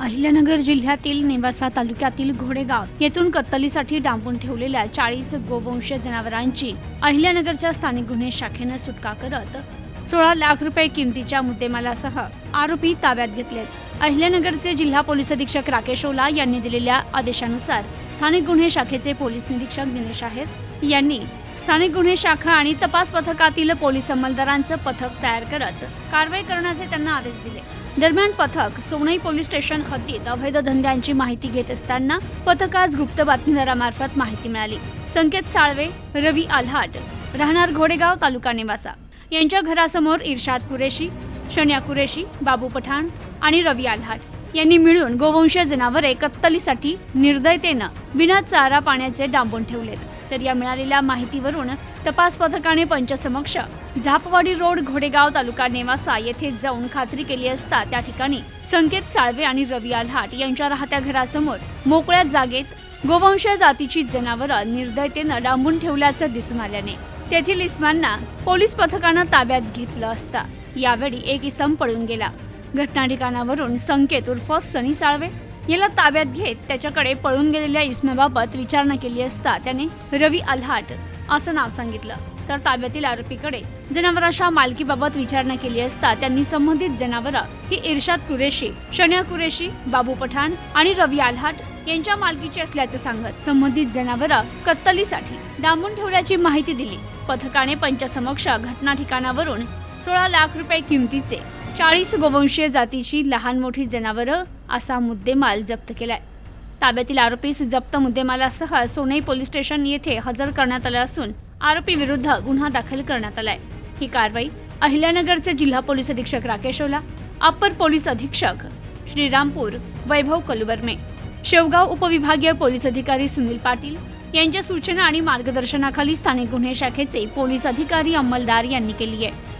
अहिल्यानगर जिल्ह्यातील नेवासा तालुक्यातील घोडेगाव येथून कत्तलीसाठी डांबून ठेवलेल्या चाळीस गोवंश जनावरांची अहिल्यानगरच्या स्थानिक गुन्हे शाखेनं सुटका करत सोळा लाख रुपये किमतीच्या मुद्देमालासह आरोपी ताब्यात घेतलेत अहिल्यानगरचे जिल्हा पोलीस अधीक्षक राकेश ओला यांनी दिलेल्या आदेशानुसार स्थानिक गुन्हे शाखेचे पोलीस निरीक्षक दिनेश आहेर यांनी स्थानिक गुन्हे शाखा आणि तपास पथकातील पोलीस अंमलदारांचं पथक तयार करत कारवाई करण्याचे त्यांना आदेश दिले. दरम्यान पथक सोनई पोलीस स्टेशन हद्दीत अवैध धंद्यांची माहिती घेत असताना पथकास गुप्त बातमीदारामार्फत माहिती मिळाली. संकेत साळवे रवी आल्हाट राहणार घोडेगाव तालुका निवासा. यांच्या घरासमोर इर्शाद कुरेशी शन्या कुरेशी बाबू पठाण आणि रवी आल्हाट यांनी मिळून गोवंश जनावरे कत्तलीसाठी निर्दयतेनं बिना चारा पाण्याचे डांबून ठेवलेत. तर या मिळालेल्या माहितीवरून तपास पथकाने पंचसमक्ष झापवाडी रोड घोडेगाव तालुका नेवासा येथे जाऊन खात्री केली असता त्या ठिकाणी संकेत साळवे आणि रवी आल्हाट यांच्या राहत्या घरासमोर मोकळ्या जागेत गोवंश जातीची जनावरं निर्दयतेनं डांबून ठेवल्याचं दिसून आल्याने तेथील इस्मांना पोलीस पथकानं ताब्यात घेतलं असता. यावेळी एक इसम पळून गेला. घटना ठिकाणावरून संकेत उर्फ सनी साळवे याला ताब्यात घेत त्याच्याकडे पळून गेलेल्या इसमेबाबत विचारणा केली असता त्याने रवी आल्हाट असं नाव सांगितलं. तर ताब्यातील आरोपीकडे जनावरांच्या मालकीबाबत विचारणा केली असता त्यांनी संबंधित जनावरं ही इर्शाद कुरेशी शन्या कुरेशी बाबू पठाण आणि रवी आल्हाट यांच्या मालकीची असल्याचं सांगत संबंधित जनावरं कत्तलीसाठी डांबून ठेवल्याची माहिती दिली. पथकाने पंचसमक्ष घटना ठिकाणावरून सोळा लाख रुपये किमतीचे चाळीस गोवंशीय जातीची लहान मोठी जनावरं असा मुद्देमाल जप्त केलाय. ताब्यातील आरोपीस जप्त मुद्देमालासह सोनई पोलीस स्टेशन येथे हजर करण्यात आलं असून आरोपी विरुद्ध गुन्हा दाखल करण्यात आलाय. ही कारवाई अहिल्यानगरचे जिल्हा पोलीस अधीक्षक राकेश ओला अप्पर पोलीस अधीक्षक श्रीरामपूर वैभव कलुवर्मे शेवगाव उपविभागीय पोलीस अधिकारी सुनील पाटील यांच्या सूचना आणि मार्गदर्शनाखाली स्थानिक गुन्हे शाखेचे पोलीस अधिकारी अंमलदार यांनी केली आहे.